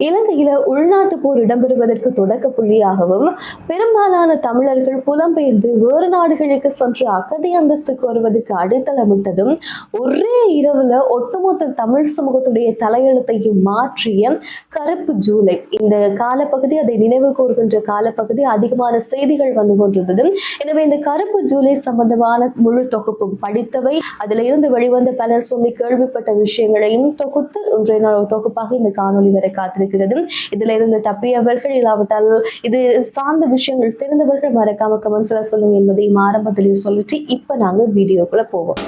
இலங்கையில உள்நாட்டு போர் இடம்பெறுவதற்கு தொடக்க புள்ளியாகவும் பெரும்பாலான தமிழர்கள் புலம்பெயர்ந்து வேறு நாடுகளுக்கு சென்று அகதி அந்தஸ்து கோருவதற்கு அடித்தளமிட்டதும் ஒரே இரவுல ஒட்டுமொத்த தமிழ் சமூகத்துடைய தலையெழுத்தையும் மாற்றிய கருப்பு ஜூலை. இந்த காலப்பகுதி அதை நினைவு கூறுகின்ற காலப்பகுதி அதிகமான செய்திகள் வந்து கொண்டிருந்தது எனவே இந்த கருப்பு ஜூலை சம்பந்தமான முழு தொகுப்பும் படித்தவை அதுல இருந்து வெளிவந்த பலர் சொல்லி கேள்விப்பட்ட விஷயங்களையும் தொகுத்து இன்றைய தொகுப்பாக இந்த காணொளி வரை இருக்கிறது இதுல இருந்து தப்பியவர்கள் இல்லாவிட்டால் இது சார்ந்த விஷயங்கள் தெரிந்தவர்கள் மறக்காம கமெண்ட்ஸ்ல சொல்லுங்க என்பதையும் ஆரம்பத்திலேயே சொல்லிட்டு இப்ப நாங்க வீடியோக்குள்ள போவோம்.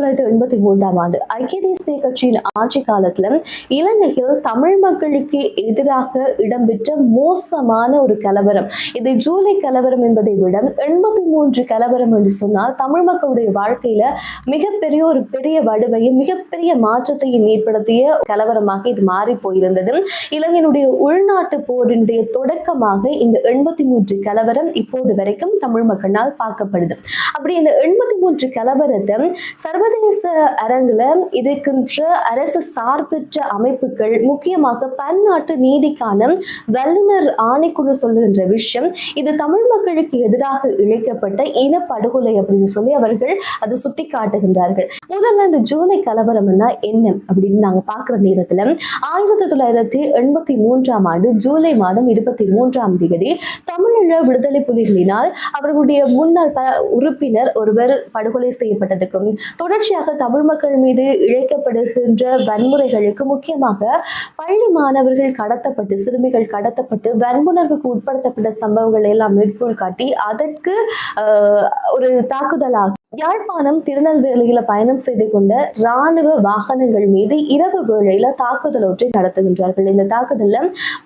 தொள்ளாயிரத்தி எண்பத்தி மூன்றாம் ஆண்டு ஐக்கிய தேசிய கட்சியின் ஆட்சி காலத்துல இலங்கையில் தமிழ் மக்களுக்கு எதிராக இடம்பெற்ற மோசமான ஒரு கலவரம். இது ஜூலை கலவரம் என்பதை விட எண்பத்தி மூன்று கலவரம் என்று சொன்னால் தமிழ் மக்களுடைய வாழ்க்கையில மிகப்பெரிய ஒரு பெரிய வடுவையும் மிகப்பெரிய மாற்றத்தையும் ஏற்படுத்திய கலவரமாக இது மாறி போயிருந்தது. இலங்கையினுடைய உள்நாட்டு போரினுடைய தொடக்கமாக இந்த எண்பத்தி மூன்று கலவரம் இப்போது வரைக்கும் தமிழ் மக்களால் பார்க்கப்படுது. அப்படி இந்த எண்பத்தி மூன்று கலவரத்தை சர்வ சர்வதேச அரங்கில் இருக்கின்ற அரசு சார்பற்ற அமைப்புகள் முக்கியமாக பன்னாட்டு நீதிக்கான வல்லுநர் ஆணைக்குழு சொல்லுகின்ற விஷயம் இது தமிழ் மக்களுக்கு எதிராக இழைக்கப்பட்ட இனப்படுகொலை அப்படின்னு சொல்லி அவர்கள் அதை சுட்டி காட்டுகின்றார்கள் முதல்ல இந்த ஜூலை கலவரம்னா என்ன அப்படின்னு நாங்க பார்க்குற நேரத்தில் ஆயிரத்தி தொள்ளாயிரத்தி எண்பத்தி மூன்றாம் ஆண்டு ஜூலை மாதம் இருபத்தி மூன்றாம் தேதி தமிழீழ விடுதலை புலிகளினால் அவர்களுடைய முன்னாள் உறுப்பினர் ஒருவர் படுகொலை செய்யப்பட்டதுக்கும் தொடர்ச்சியாக தமிழ் மக்கள் மீது இழைக்கப்படுகின்ற வன்முறைகளுக்கு முக்கியமாக பள்ளி மாணவர்கள் கடத்தப்பட்டு சிறுமிகள் கடத்தப்பட்டு வன்புணர்வுக்கு உட்படுத்தப்பட்ட சம்பவங்கள் எல்லாம் மேற்கோள் காட்டி அதற்கு ஆஹ், ஒரு தாக்குதலாக யாழ்ப்பாணம் திருநெல்வேலியில பயணம் செய்து கொண்ட ராணுவ வாகனங்கள் மீது இரவு வேளையில தாக்குதல் ஒன்றை நடத்துகின்றார்கள். இந்த தாக்குதல்ல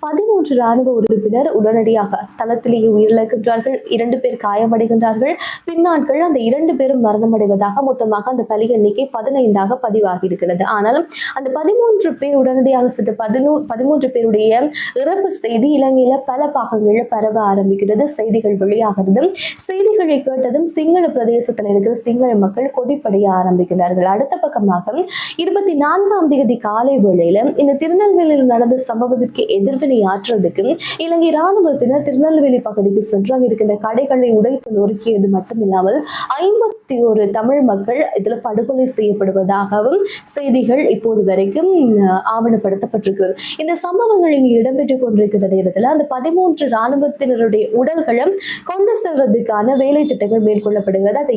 பதிமூன்று ராணுவ உறுப்பினர் உடனடியாக ஸ்தலத்திலேயே உயிரிழக்கின்றார்கள். இரண்டு பேர் காயமடைகின்றார்கள். பின்னாட்கள் அந்த இரண்டு பேரும் மரணமடைவதாக மொத்தமாக அந்த பலி எண்ணிக்கை பதினைந்தாக பதிவாகி இருக்கிறது ஆனாலும் அந்த பதிமூன்று பேர் உடனடியாக சென்று பதினூ பதிமூன்று பேருடைய இறப்பு செய்தி இலங்கையில பல பாகங்களில் பரவ ஆரம்பிக்கிறது. செய்திகள் வெளியாகிறது. செய்திகளை கேட்டதும் சிங்கள பிரதேசத்தில் இருக்கிற சிங்கள மக்கள் கொதிப்படைய ஆரம்பிக்கிறார்கள். அடுத்த பக்கமாக இருபத்தி நான்காம் தேதி காலை வேளையில இந்த திருநெல்வேலியில் நடந்த சம்பவத்திற்கு எதிர்வினை ஆற்றுவதற்கு இலங்கை ராணுவத்தினர் திருநெல்வேலி பகுதிக்கு சென்று அங்க இருக்கின்ற கடைகளை உடைத்து நொறுக்கியது மட்டுமில்லாமல் ஐம்பத்தி ஒரு தமிழ் மக்கள் இதுல படுகொலை செய்யப்படுவதாகவும் செய்திகள் இப்போது வரைக்கும் அஹ், ஆவணப்படுத்தப்பட்டிருக்கிறது. இந்த சம்பவங்கள் இங்கு இடம்பெற்றுக் கொண்டிருக்கிற நேரத்தில் அந்த பதிமூன்று ராணுவத்தினருடைய உடல்களும் கொண்டு செல்வதற்கான வேலை திட்டங்கள் மேற்கொள்ளப்படுகிறது. அது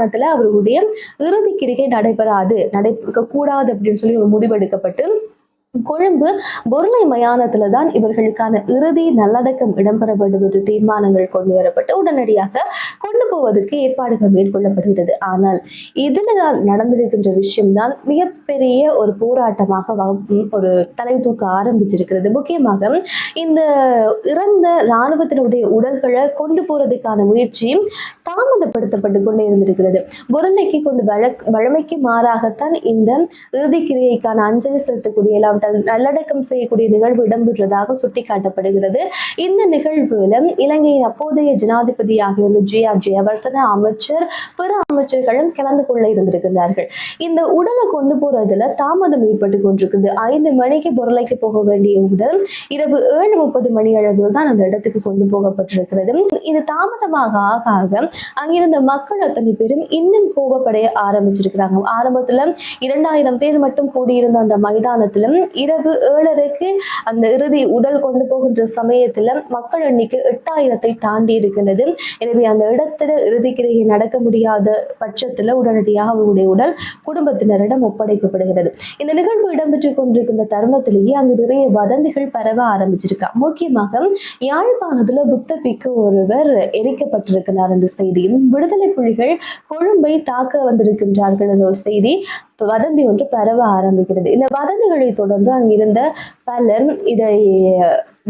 யாழ்ப்பாணத்துல அவர்களுடைய இறுதி கிரிகை நடைபெறாது. நடைபெற கூடாது அப்படின்னு சொல்லி ஒரு முடிவெடுக்கப்பட்டு கொழும்பு பொருளை மயானத்துல தான் இவர்களுக்கான இறுதி நல்லடக்கம் இடம்பெற வேண்டும் என்று தீர்மானங்கள் கொண்டு வரப்பட்டு உடனடியாக கொண்டு போவதற்கு ஏற்பாடுகள் மேற்கொள்ளப்படுகிறது. ஆனால் இதுல நடந்திருக்கின்ற விஷயம்தான் மிகப்பெரிய ஒரு போராட்டமாக ஒரு தலை தூக்க ஆரம்பிச்சிருக்கிறது. முக்கியமாக இந்த இறந்த இராணுவத்தினுடைய உடல்களை கொண்டு போறதுக்கான முயற்சியும் தாமதப்படுத்தப்பட்டு கொண்டே இருந்திருக்கிறது. பொருளைக்கு கொண்டு வழக் வழமைக்கு மாறாகத்தான் இந்த இறுதி கிரியைக்கான அஞ்சலி செலுத்தக்கூடிய எல்லாம் நல்லடக்கம் செய்யக்கூடிய நிகழ்வு இடம்பெற்றதாக சுட்டிக்காட்டப்படுகிறது. இந்த நிகழ்விலும் இலங்கையின் அப்போதைய ஜனாதிபதியாக இருந்த ஜி ஆர் ஜெயவர்தன அமைச்சர் பிற அமைச்சர்களும் கலந்து கொள்ள இருந்திருக்கிறார்கள். இந்த உடலை கொண்டு போறதுல தாமதம் ஏற்பட்டு கொண்டிருக்குது ஐந்து மணிக்கு பொருளைக்கு போக வேண்டிய உடல் இரவு ஏழு முப்பது மணி அளவில் தான் அந்த இடத்துக்கு கொண்டு போகப்பட்டிருக்கிறது. இது தாமதமாக ஆக ஆக அங்கிருந்த மக்கள் அத்தனை பேரும் இன்னும் கோபப்படைய ஆரம்பிச்சிருக்கிறாங்க. ஆரம்பத்துல இரண்டாயிரம் பேர் மட்டும் கூடியிருந்த அந்த மைதானத்திலும் இரவு ஏழரைக்கு அந்த இறுதி உடல் கொண்டு போகின்ற சமயத்தில் மக்கள் எண்ணிக்கை எட்டாயிரத்தை தாண்டி இருக்கின்றது. எனவே அந்த இடத்துல இறுதி நடக்க முடியாத பட்சத்தில் உடனடியாக அவருடைய உடல் குடும்பத்தினரிடம் ஒப்படைக்கப்படுகிறது. இந்த நிகழ்வு இடம்பெற்றுக் கொண்டிருக்கின்ற தருணத்திலேயே அங்கு நிறைய வதந்திகள் பரவ ஆரம்பிச்சிருக்கா. முக்கியமாக யாழ்ப்பாணத்தில் புத்த பிக்கு ஒருவர் எரிக்கப்பட்டிருக்கிறார் என்ற செய்தியும் விடுதலை புலிகள் கொழும்பை தாக்க வந்திருக்கின்றார்கள் என்ற ஒரு செய்தி வதந்தி ஒன்று பரவ ஆரம்பிக்கிறது. இந்த வதந்திகளை தொடர்ந்து அங்கிருந்த பலர் இதை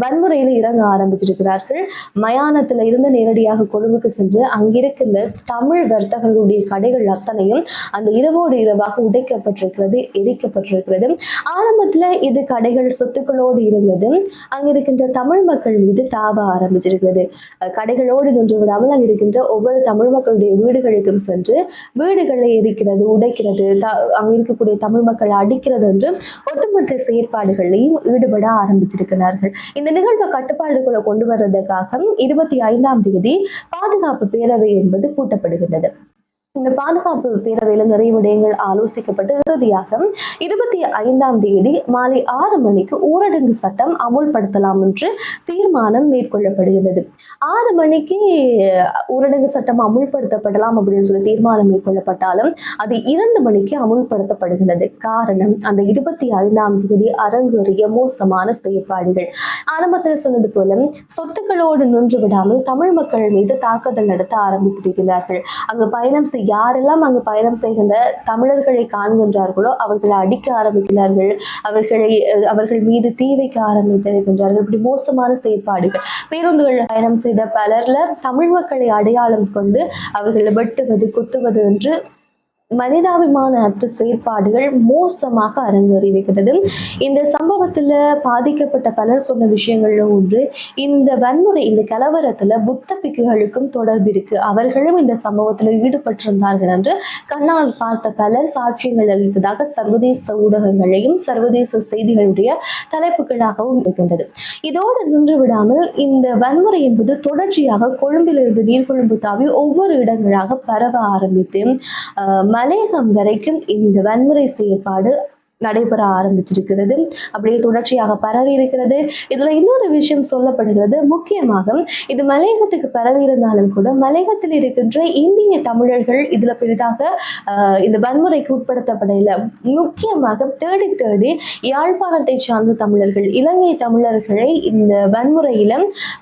வன்முறையில இறங்க ஆரம்பிச்சிருக்கிறார்கள். மயானத்துல இருந்து நேரடியாக கொழும்புக்கு சென்று அங்கிருக்கின்ற தமிழ் வர்த்தகர்களுடைய கடைகள் அத்தனையும் அந்த இரவோடு இரவாக உடைக்கப்பட்டிருக்கிறது எரிக்கப்பட்டிருக்கிறது. ஆரம்பத்துல இது கடைகள் சொத்துக்களோடு இருந்தது. அங்கிருக்கின்ற தமிழ் மக்கள் மீது தாவ ஆரம்பிச்சிருக்கிறது. கடைகளோடு நின்று விடாமல் அங்கிருக்கின்ற ஒவ்வொரு தமிழ் மக்களுடைய வீடுகளுக்கும் சென்று வீடுகளை எரிக்கிறது உடைக்கிறது த- அங்க இருக்கக்கூடிய தமிழ் மக்களை அடிக்கிறது என்று ஒட்டுமொத்த செயற்பாடுகளையும் ஈடுபட ஆரம்பிச்சிருக்கிறார்கள். இந்த நிகழ்வை கட்டுப்பாடுகளை கொண்டு வர்றதுக்காக இருபத்தி ஐந்தாம் தேதி பாதுகாப்பு பேரவை என்பது கூட்டப்படுகின்றது. இந்த பாதுகாப்பு பேரவையில் நிறைய விடயங்கள் ஆலோசிக்கப்பட்டு இறுதியாக இருபத்தி ஐந்தாம் தேதி மாலை ஆறு மணிக்கு ஊரடங்கு சட்டம் அமுல்படுத்தலாம் என்று தீர்மானம் மேற்கொள்ளப்படுகிறது. ஆறு மணிக்கு ஊரடங்கு சட்டம் அமுல்படுத்தப்படலாம் அப்படின்னு சொல்லி தீர்மானம் மேற்கொள்ளப்பட்டாலும் அது இரண்டு மணிக்கு அமுல்படுத்தப்படுகிறது. காரணம் அந்த இருபத்தி ஐந்தாம் தேதி அரங்கேறிய மோசமான செயற்பாடுகள். ஆரம்பத்தில் சொன்னது போல சொத்துக்களோடு நின்று விடாமல் தமிழ் மக்கள் மீது தாக்குதல் நடத்த ஆரம்பித்திருக்கிறார்கள். அங்கு பயணம் செய்ய யாரெல்லாம் அங்கு பயணம் செய்கின்ற தமிழர்களை காண்கின்றார்களோ அவர்களை அடிக்க ஆரம்பிக்கிறார்கள். அவர்களை அவர்கள் மீது தீ வைக்க ஆரம்பித்திருக்கின்றார்கள். இப்படி மோசமான செயற்பாடுகள். பேருந்துகளில் பயணம் செய்த பலர்ல தமிழ் மக்களை அடையாளம் கொண்டு அவர்களை வெட்டுவது குத்துவது என்று மனிதாபிமான அற்ற செயற்பாடுகள் மோசமாக அரங்கேறியிருக்கிறது இந்த சம்பவத்துல பாதிக்கப்பட்ட பலர் சொன்ன விஷயங்கள்ல ஒன்று இந்த வன்முறை இந்த கலவரத்துல புத்த பிக்குகளுக்கும் தொடர்பு இருக்கு. அவர்களும் இந்த சம்பவத்துல ஈடுபட்டிருந்தார்கள் என்று கண்ணால் பார்த்த பலர் சாட்சியங்கள் அளித்ததாக சர்வதேச ஊடகங்களையும் சர்வதேச செய்திகளுடைய தலைப்புகளாகவும் இருக்கின்றது. இதோடு நின்று விடாமல் இந்த வன்முறை என்பது தொடர்ச்சியாக கொழும்பிலிருந்து நீர்கொழும்பு தாவி ஒவ்வொரு இடங்களாக பரவ ஆரம்பித்து ஆஹ் மலையகம் வரைக்கும் இந்த வன்முறை செயற்பாடு நடைபெற ஆரம்பிச்சிருக்கிறது அப்படியே தொடர்ச்சியாக பரவி இருக்கிறது. இதுல இன்னொரு விஷயம் சொல்லப்படுகிறது. முக்கியமாக இது மலையகத்துக்கு பரவி இருந்தாலும் கூட மலையகத்தில் இருக்கின்ற இந்திய தமிழர்கள் இதுல பெரிதாக இந்த வன்முறைக்கு உட்படுத்தப்படவில்லை. முக்கியமாக தேடி தேடி யாழ்ப்பாணத்தை சார்ந்த தமிழர்கள் இலங்கை தமிழர்களை இந்த வன்முறையில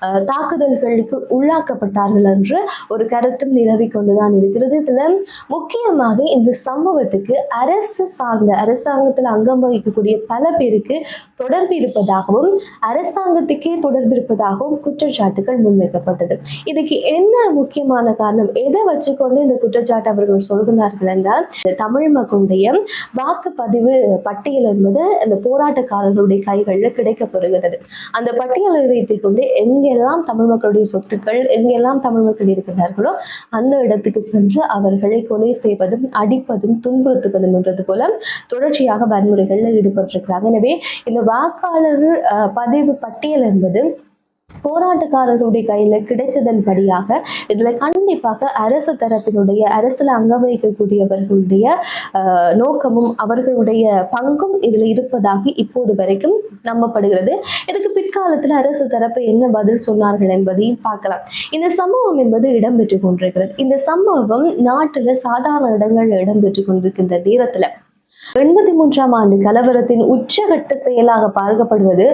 ஆஹ் தாக்குதல்களுக்கு உள்ளாக்கப்பட்டார்கள் என்று ஒரு கருத்தும் நிலவி கொண்டுதான் இருக்கிறது. இதுல முக்கியமாக இந்த சம்பவத்துக்கு அரசு சார்ந்த அரசாங்கத்தில் அங்கம் வகிக்கக்கூடிய பல பேருக்கு தொடர்பு இருப்பதாகவும் அரசாங்கத்துக்கே தொடர்பு இருப்பதாகவும் குற்றச்சாட்டுகள் முன்வைக்கப்பட்டது. இதுக்கு என்ன முக்கியமான காரணம்? எதை வச்சுக்கொண்டு இந்த குற்றச்சாட்டு அவர்கள் சொல்கிறார்கள் என்றால் தமிழ் மக்களுடைய வாக்குப்பதிவு பட்டியல் என்பது அந்த போராட்டக்காரர்களுடைய கைகளில் கிடைக்கப்படுகிறது. அந்த பட்டியலை வைத்துக் கொண்டு எங்கெல்லாம் தமிழ் மக்களுடைய சொத்துக்கள் எங்கெல்லாம் தமிழ் மக்கள் இருக்கிறார்களோ அந்த இடத்துக்கு சென்று அவர்களை கொலை செய்வதும் அடிப்பதும் துன்புறுத்துவதும் என்றது போல தொடர்ச்சியாக வன்முறைகளில் ஈடுபட்டிருக்கிறாங்க. எனவே இந்த வாக்காளர் பதிவு பட்டியல் என்பது போராட்டக்காரர்களுடைய கையில கிடைச்சதன் படியாக இதுல கண்டிப்பாக அரசு தரப்பினுடைய அரசுல அங்க வகிக்கக்கூடியவர்களுடைய நோக்கமும் அவர்களுடைய பங்கும் இதுல இருப்பதாக இப்போது வரைக்கும் நம்பப்படுகிறது. இதுக்கு பிற்காலத்துல அரசு தரப்பு என்ன பதில் சொன்னார்கள் என்பதையும் பார்க்கலாம். இந்த சம்பவம் என்பது இடம்பெற்று கொண்டிருக்கிறது. இந்த சம்பவம் நாட்டுல சாதாரண இடங்கள்ல இடம்பெற்று கொண்டிருக்கின்ற நேரத்துல எண்பத்தி மூன்றாம் ஆண்டு கலவரத்தின் உச்சகட்ட செயலாக பார்க்கப்படுவது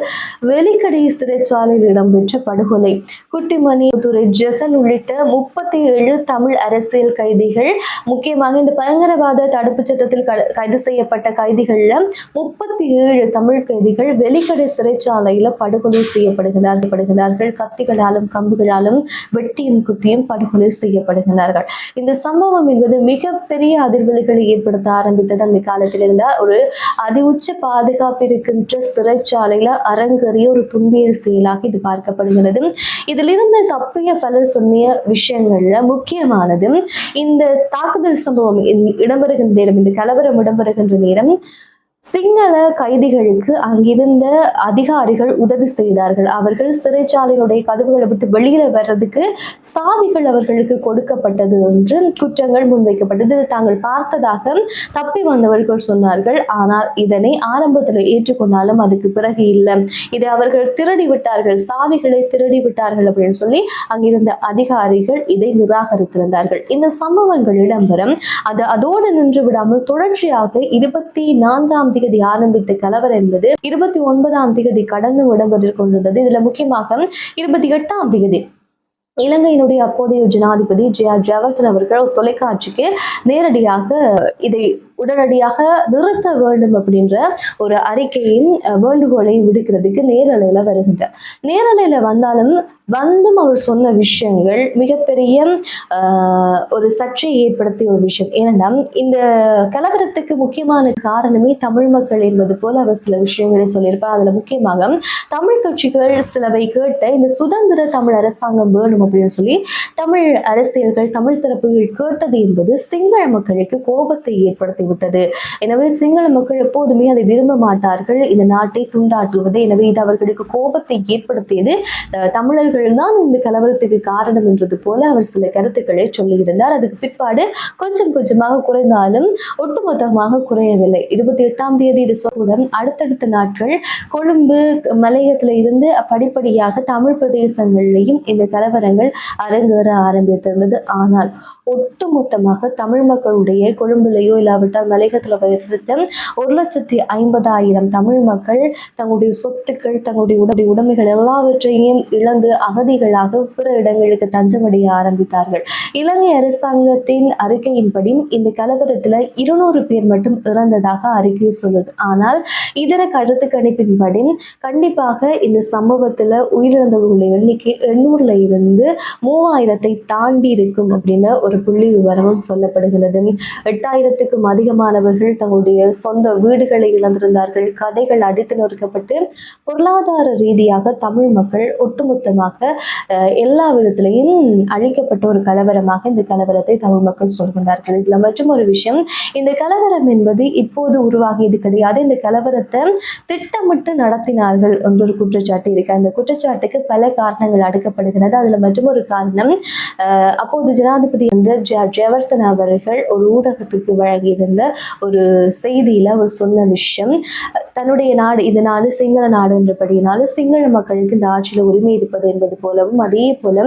வெலிக்கடை சிறைச்சாலையில் இடம்பெற்ற படுகொலை. குட்டிமணி துறை ஜெகல் உள்ளிட்ட முப்பத்தி ஏழு தமிழ் அரசியல் கைதிகள் முக்கியமாக இந்த பயங்கரவாத தடுப்பு சட்டத்தில் கைது செய்யப்பட்ட கைதிகள்ல முப்பத்தி ஏழு தமிழ் கைதிகள் வெலிக்கடை சிறைச்சாலையில படுகொலை செய்யப்படுகிறார்கள் கத்திகளாலும் கம்புகளாலும் வெட்டியும் குத்தியும் படுகொலை செய்யப்படுகிறார்கள். இந்த சம்பவம் என்பது மிகப்பெரிய அதிர்வலைகளை ஏற்படுத்த ஆரம்பித்தது அந்த காலத்தில் இருந்த ஒரு அதி உச்ச பாதுகாப்பு இருக்கின்ற சிறைச்சாலையில அரங்கறிய ஒரு துன்பியல் செயலாக இது பார்க்கப்படுகிறது. இதிலிருந்து தப்பிய பலர் சொன்னிய விஷயங்கள்ல முக்கியமானது இந்த தாக்குதல் சம்பவம் இடம்பெறுகின்ற நேரம் இந்த கலவரம் இடம்பெறுகின்ற நேரம் சிங்கள கைதிகளுக்கு அங்கிருந்த அதிகாரிகள் உதவி செய்தார்கள். அவர்கள் சிறைச்சாலையினுடைய கதவுகளை விட்டு வெளியில வர்றதுக்கு சாவிகள் அவர்களுக்கு கொடுக்கப்பட்டது என்று குற்றங்கள் முன்வைக்கப்பட்டது. தாங்கள் பார்த்ததாக தப்பி வந்தவர்கள் சொன்னார்கள். ஆனால் இதனை ஆரம்பத்தில் ஏற்றுக்கொண்டாலும் அதுக்கு பிறகு இல்லை. இதை அவர்கள் திருடி விட்டார்கள். சாவிகளை திருடி விட்டார்கள் அப்படின்னு சொல்லி அங்கிருந்த அதிகாரிகள் இதை நிராகரித்திருந்தார்கள். இந்த சம்பவங்கள் இடம்பெறும். அது அதோடு நின்று விடாமல் தொடர்ச்சியாக இருபத்தி நான்காம் திகதி ஆரம்பித்த கலவர் என்பது இருபத்தி ஒன்பதாம் திகதி கடந்து இடம்பெற்றுக் கொண்டிருந்தது இதுல முக்கியமாக இருபத்தி எட்டாம் திகதி இலங்கையினுடைய அப்போதைய ஜனாதிபதி ஜே ஆர் ஜெயவர்தன் அவர்கள் தொலைக்காட்சிக்கு நேரடியாக இதை உடனடியாக நிறுத்த வேண்டும் அப்படின்ற ஒரு அறிக்கையின் வேண்டுகோளை விடுக்கிறதுக்கு நேரலையில வருகின்றார். நேரலையில வந்தாலும் வந்தும் அவர் சொன்ன விஷயங்கள் மிகப்பெரிய ஆஹ், ஒரு சர்ச்சையை ஏற்படுத்திய ஒரு விஷயம். ஏனென்னா இந்த கலவரத்துக்கு முக்கியமான காரணமே தமிழ் மக்கள் என்பது போல அவர் சில விஷயங்களை சொல்லியிருப்பார். அதுல முக்கியமாக தமிழ் கட்சிகள் சிலவை கேட்ட இந்த சுதந்திர தமிழ் அரசாங்கம் வேணும் அப்படின்னு சொல்லி தமிழ் அரசியல்கள் தமிழ் தரப்புகள் கேட்டது என்பது சிங்கள மக்களுக்கு கோபத்தை ஏற்படுத்தி விட்டது எனவே சிங்கள மக்கள் எப்போதுமே அதை விரும்ப மாட்டார்கள். இந்த நாட்டை துண்டாட்டுவது எனவே இது அவர்களுக்கு கோபத்தை ஏற்படுத்தியது. தமிழர்கள் தான் இந்த கலவரத்துக்கு காரணம் என்றது போல அவர் சில கருத்துக்களை சொல்லியிருந்தார். அதுக்கு பிற்பாடு கொஞ்சம் கொஞ்சமாக குறைந்தாலும் ஒட்டுமொத்தமாக குறையவில்லை. இருபத்தி எட்டாம் தேதி இது சொல்லுடன் அடுத்தடுத்த நாட்கள் கொழும்பு மலையத்துல இருந்து படிப்படியாக தமிழ் பிரதேசங்கள்லையும் இந்த கலவரங்கள் அரங்கேற ஆரம்பித்திருந்தது. ஆனால் ஒட்டுமொத்தமாக தமிழ் மக்களுடைய கொழும்புலையோ இல்லாவிட்டால் மலையகத்துல வசித்த ஒரு லட்சத்தி ஐம்பதாயிரம் தமிழ் மக்கள் தங்களுடைய சொத்துக்கள் தங்களுடைய உடம்புடைய உடைமைகள் எல்லாவற்றையும் இழந்து அகதிகளாக பிற இடங்களுக்கு தஞ்சமடைய ஆரம்பித்தார்கள். இலங்கை அரசாங்கத்தின் அறிக்கையின்படி இந்த கலவரத்துல இருநூறு பேர் மட்டும் இறந்ததாக அறிக்கை சொல்லுது. ஆனால் இதர கருத்து கணிப்பின்படி கண்டிப்பாக இந்த சம்பவத்துல உயிரிழந்தவர்களுடைய எண்ணிக்கை எண்ணூறுல இருந்து மூவாயிரத்தை தாண்டி இருக்கும் அப்படின்னு ஒரு புள்ளி விவரமும் சொல்லப்படுகிறது. எட்டாயிரத்துக்கும் அதிக அதிகமானவர்கள் தங்களுடைய சொந்த வீடுகளை இழந்திருந்தார்கள். கதைகள் அடித்து நொறுக்கப்பட்டு பொருளாதார ரீதியாக தமிழ் மக்கள் ஒட்டுமொத்தமாக எல்லா விதத்திலையும் அழிக்கப்பட்ட ஒரு கலவரமாக இந்த கலவரத்தை தமிழ் மக்கள் சொல்கின்றார்கள். இதுல மற்றும் ஒரு விஷயம் இந்த கலவரம் என்பது இப்போது உருவாகியது கிடையாது. இந்த கலவரத்தை திட்டமிட்டு நடத்தினார்கள் என்ற ஒரு குற்றச்சாட்டு இருக்கு. அந்த குற்றச்சாட்டுக்கு பல காரணங்கள் அடுக்கப்படுகிறது அதுல மற்றும் ஒரு காரணம் அப்போது ஜனாதிபதி வந்து ஜெயவர்தன் அவர்கள் ஒரு ஊடகத்திற்கு ஊடகத்துக்கு வழங்கியிருந்த ஒரு செய்தியில் அவர் சொன்ன விஷயம். தன்னுடைய நாடு இந்த நாடு சிங்கள நாடு என்றபடியினாலும் சிங்கள மக்களுக்கு இந்த ஆட்சியில் உரிமை இருப்பது என்பது போலவும் அதே போல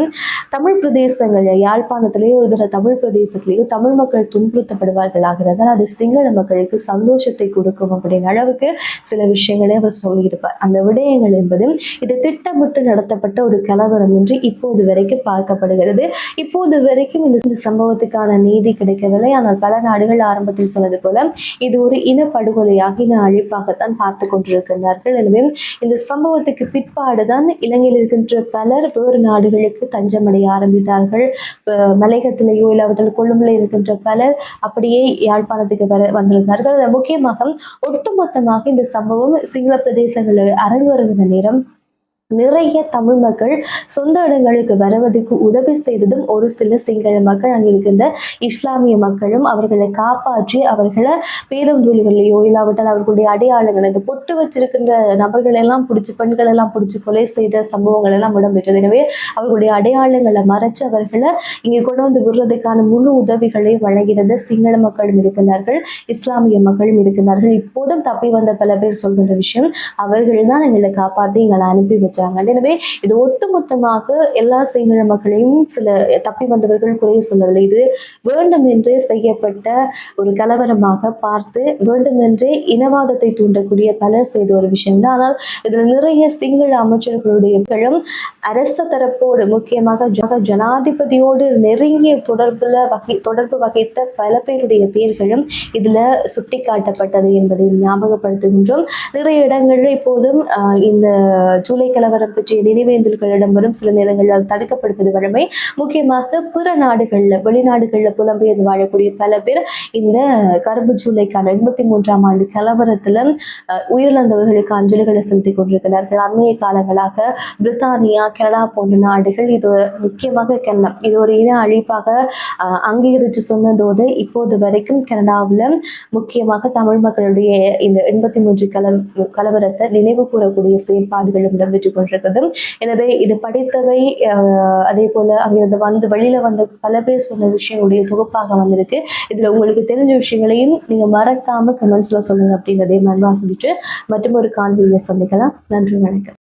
தமிழ் பிரதேசங்கள் யாழ்ப்பாணத்திலேயோ இதர தமிழ் பிரதேசத்திலேயோ தமிழ் மக்கள் துன்புறுத்தப்படுவார்கள் ஆகிறதால் அது சிங்கள மக்களுக்கு சந்தோஷத்தை கொடுக்கும் அப்படிங்கிற அளவுக்கு சில விஷயங்களை அவர் சொல்லியிருப்பார். அந்த விடயங்கள் என்பது இது திட்டமிட்டு நடத்தப்பட்ட ஒரு கலவரம் என்று இப்போது வரைக்கும் பார்க்கப்படுகிறது. இப்போது வரைக்கும் இந்த இந்த சம்பவத்துக்கான நீதி கிடைக்கவில்லை. ஆனால் பல நாடுகள் ஆரம்பத்தில் சொன்னது போல இது ஒரு இனப்படுகொலையாக இன அழிப்பாகத்தான் பார்த்து கொண்டிருக்கின்றார்கள் எனவே இந்த சம்பவத்துக்கு பிற்பாடுதான் இலங்கையில் இருக்கின்ற பலர் வேறு நாடுகளுக்கு தஞ்சமடைய ஆரம்பித்தார்கள். அஹ் மலையகத்திலேயோ இல்லாவிட்டால் கொழும்புல இருக்கின்ற பலர் அப்படியே யாழ்ப்பாணத்துக்கு வர வந்திருந்தார்கள். முக்கியமாக ஒட்டுமொத்தமாக இந்த சம்பவம் சிங்கள பிரதேசங்களில் அரங்கேறுகிற நேரம் நிறைய தமிழ் மக்கள் சொந்த இடங்களுக்கு வருவதற்கு உதவி செய்ததும் ஒரு சில சிங்கள மக்கள் அங்கே இருக்கின்ற இஸ்லாமிய மக்களும் அவர்களை காப்பாற்றி அவர்களை பேருந்துகளிலேயோ இல்லாவிட்டால் அவர்களுடைய அடையாளங்கள் இந்த பொட்டு வச்சிருக்கின்ற நபர்கள் எல்லாம் பிடிச்சி பெண்கள் எல்லாம் பிடிச்சி கொலை செய்த சம்பவங்கள் எல்லாம் இடம்பெற்றது. எனவே அவர்களுடைய அடையாளங்களை மறைச்சு அவர்களை இங்கே கொண்டு வந்து விடுறதுக்கான முழு உதவிகளை வழங்கிறது சிங்கள மக்களும் இருக்கின்றார்கள் இஸ்லாமிய மக்களும் இருக்கின்றார்கள். இப்போதும் தப்பி வந்த பல பேர் சொல்கின்ற விஷயம் அவர்கள் தான் எங்களை காப்பாற்றி எங்களை அனுப்பி ஆரம்பிச்சாங்க எனவே இது ஒட்டுமொத்தமாக எல்லா சிங்கள மக்களையும் சில தப்பி வந்தவர்கள் குறைய சொல்லவில்லை. இது வேண்டும் வேண்டுமென்றே செய்யப்பட்ட ஒரு கலவரமாக பார்த்து வேண்டும் வேண்டுமென்றே இனவாதத்தை தூண்டக்கூடிய பலர் செய்த ஒரு விஷயம். தான் ஆனால் இதுல நிறைய சிங்கள அமைச்சர்களுடைய பெரும் அரச தரப்போடு முக்கியமாக ஜனாதிபதியோடு நெருங்கிய தொடர்புல வகை தொடர்பு வகித்த பல பேருடைய பெயர்களும் இதுல சுட்டிக்காட்டப்பட்டது என்பதை ஞாபகப்படுத்துகின்றோம். நிறைய இடங்களில் இப்போதும் இந்த ஜூலை கலவரம் பற்றிய நினைவேந்தல்கள் இடம்பெறும். சில நேரங்களில் தடுக்கப்படுவது வழமை. முக்கியமாக பிற நாடுகள்ல வெளிநாடுகள்ல புலம்பெயர்ந்து வாழக்கூடிய பல பேர் இந்த கரும்பு ஜூலைக்கான எண்பத்தி மூன்றாம் ஆண்டு கலவரத்துல உயிரிழந்தவர்களுக்கு அஞ்சலிகளை செலுத்திக் கொண்டிருக்கிறார்கள். அண்மைய காலங்களாக பிரித்தானியா கனடா போன்ற நாடுகள் இது முக்கியமாக கனடா இது ஒரு இன அழிப்பாக அங்கீகரித்து சொன்னதோடு இப்போது வரைக்கும் கனடாவில் முக்கியமாக தமிழ் மக்களுடைய இந்த எண்பத்தி மூன்று கல கலவரத்தை நினைவு கூறக்கூடிய செயல்பாடுகளும் இடம்பெற்று கொண்டிருக்கிறது எனவே இது படித்தவை அதே போல அங்கிருந்து வந்து வெளியில வந்த பல பேர் சொன்ன விஷயங்களுடைய தொகுப்பாக வந்திருக்கு. இதுல உங்களுக்கு தெரிஞ்ச விஷயங்களையும் நீங்க மறக்காம கமெண்ட்ஸ்ல சொல்லுங்க அப்படின்றதையும் நண்பா சொல்லிட்டு மற்றும் ஒரு காணொலியில சந்திக்கலாம். நன்றி வணக்கம்.